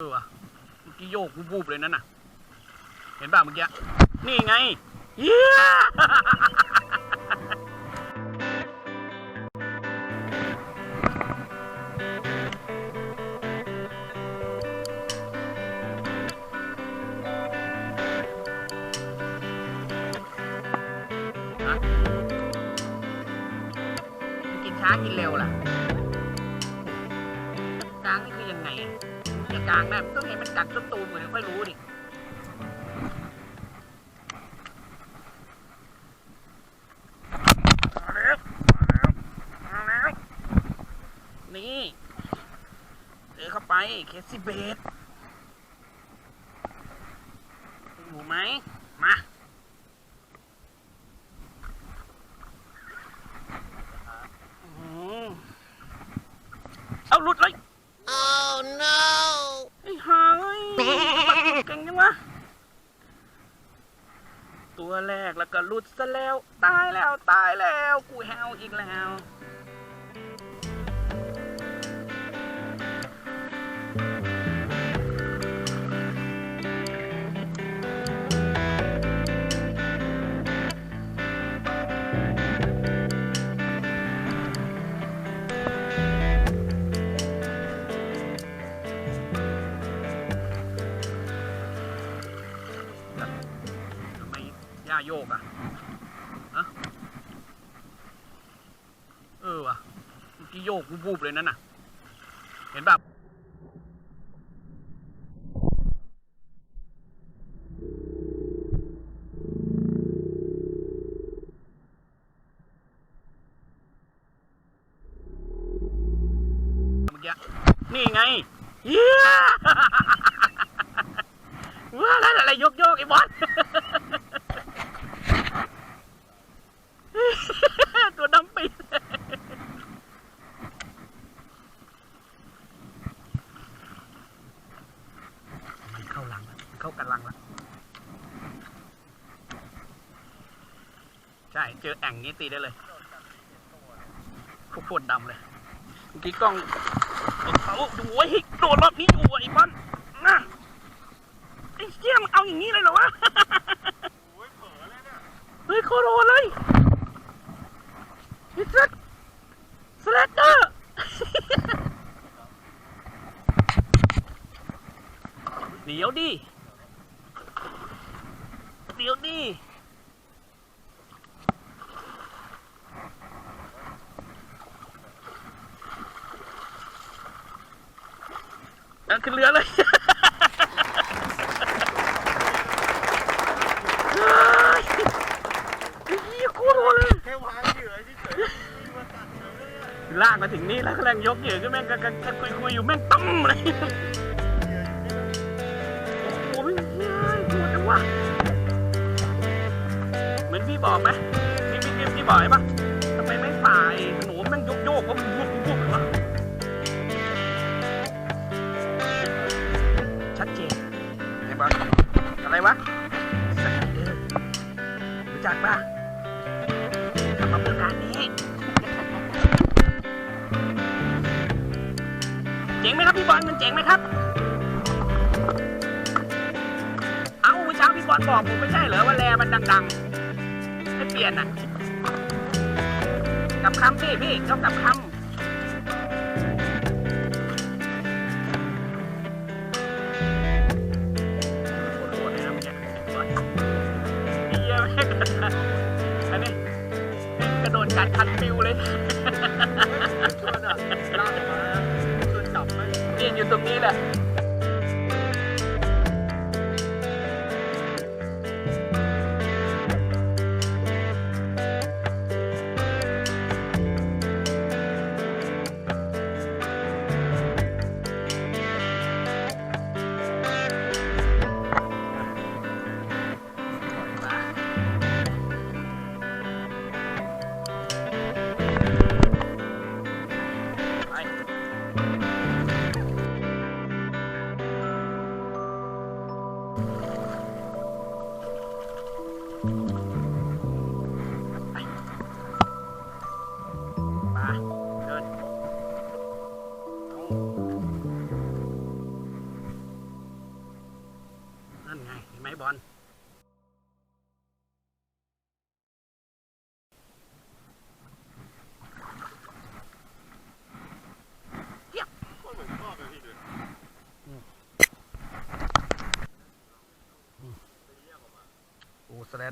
เออวะเมื่อกี้โยกวูบเลยนั่นน่ะ เห็นป่ะเมื่อกี้ นี่ไงเย้ฮะกินช้ากินเร็วล่ะ กลางได้มันต้องเห็นมันกัดต้นตูมเหมือนถึงค่อยรู้ดิมาแล้วมาแล้วมาแล้วนี่เจอเข้าไป เคสซี่เบสอยู่ไหม มาอืมเอาหลุดเลย Oh no! ไอ้หายปัดเก่งจัง วะ ตัวแรกแล้วก็หลุดซะแล้ว ตายแล้วตายแล้ว กูแฮวอีกแล้ว เมื่อกี้โยกวูบๆเลยนั่นน่ะ เห็นแบบเมื่อกี้นี่ไงเย้ว่าแล้วอะไรโยกโยกๆไอ้บอล ตัวดำปีดมันเข้าหลังแล้วมัน เข้ากันลังแล้วใช่ เจอแอ่งนี้ตีได้เลยพวกโคตรดำเลยเมื่อกี้กล้องเขาดูไว้ยโดนรอบนี้อยู่ไอ้บอลนะไอ้เชี่ยมเอาอย่างนี้เลยเหรอวะเฮ้ยโคตรเลยฮิตซัดสแลตเตอร์เดี๋ยวดิ ดี๋ยวดิเอาขึ้นเรือเลย เฮ้ยไอ้เหี้ยโคตรโหดเลย แค่วางเหยื่อเฉยๆมาตัดเฉยเลยอะ ลากมาถึงนี่แล้วกำลังยกเหยื่อขึ้นแม่งก็ก็ก็คุยคุยอยู่แม่งตั้มเลย อนพี่บอกไหมพี่พี่พี่บอกไหมปะทำไมไม่ฝ่ายหนูแม่งยกโยกว่ามันยุบยุบเลยวะชัดเจนไอ้บอลอะไรวะสไลเดอร์รู้จักปะทำมาเพื่อการนี้เจ๋งไหมครับพี่บอลมันเจ๋งไหมครับเอ้าเมื่อเช้าพี่บอลบอกผมไม่ใช่เหรอว่าแรมันดังๆ ลี่ยนอะกับคำพี่ต้องกลับคำโคตรโหดเลยนะเมื่อกี้บอลเหี้ยแม่งอันนี้กระโดดกัดคันปิวเลยชวนอะลากมาชวนจับไหมยืนอยู่ตรงนี้แหละ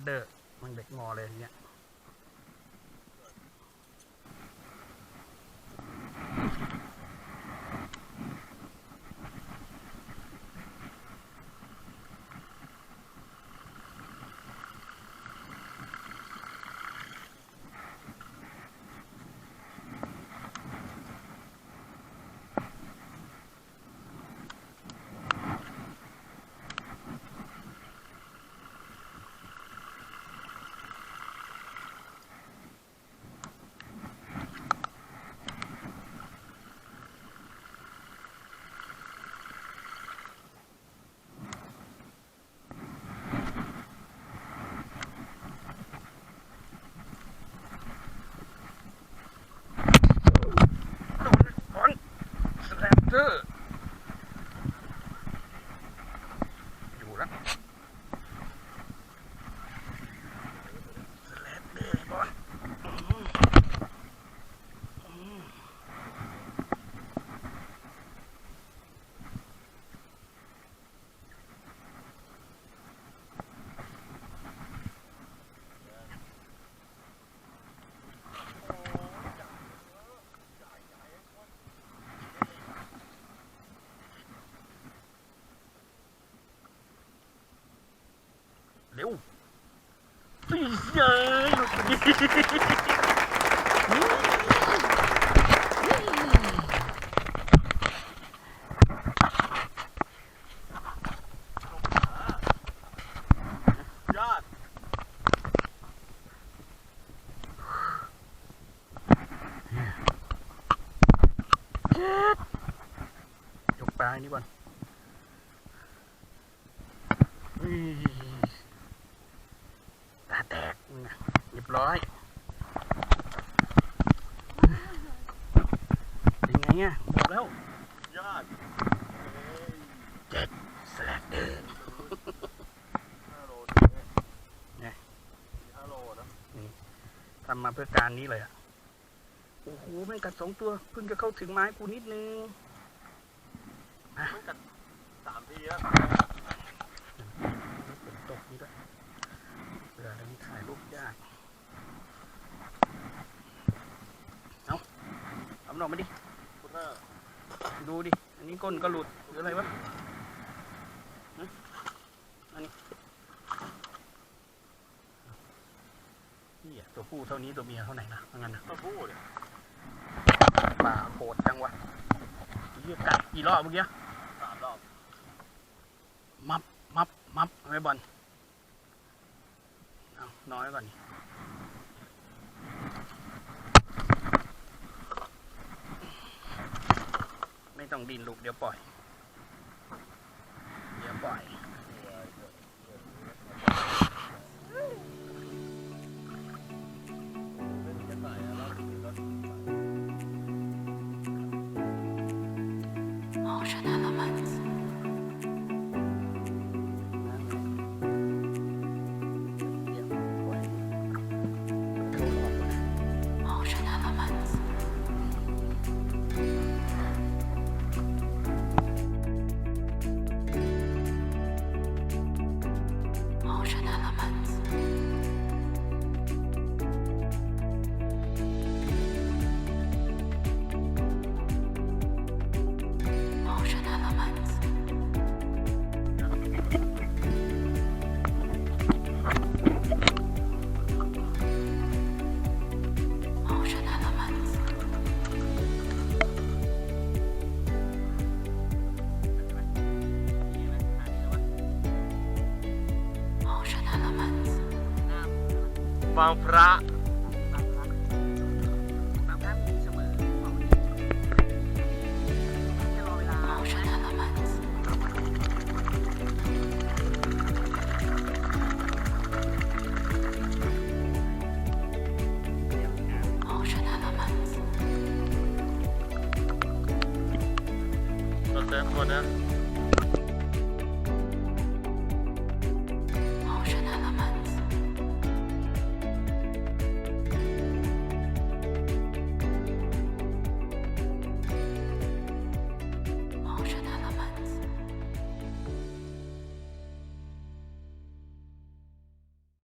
ดเดอร์มันเด็กงอเลยอย่างเงี้ย โดนบอลสแลดเดอร์ อยู่แล้วสแลดเดอร์บอลอืมอืม เร็วเฮ้ยเย้ยหลุดพอดียอดยกปลายนี่ก่อนอุ้ยตาแตกนะเรียบร้อย เป็นไงเนี่ยบอกแล้วยอดสแลกเดอร์ห้าโลเนี่ยห้าโลนะทำมาเพื่อการนี้เลยอะโอ้โหแม่งกัดสองตัวเพิ่งจะเข้าถึงไม้กูนิดนึงมันกัดสามทีแล้วฝนตกนี่ด้วยเวลาเราถ่ายรูปยากเอาเอามันออกมาดิ คุณหน้า ดูดิ อันนี้ ก้นก็หลุดหรืออะไรวะฮะอันนี้นี่อะตัวผู้เท่านี้ตัวเมียเท่าไหร่นะว่างั้นนะตัวผู้เนี่ยป่าโหดจังวะเรียกัดกี่รอบเมื่อกี้สามรอบ มับ มับ มับเอาไว้บอลเอาน้อยก่อนนี่ไม่ต้อง ดินลูกเดี๋ยวปล่อย เดี๋ยวปล่อย Ocean elements. บางพระ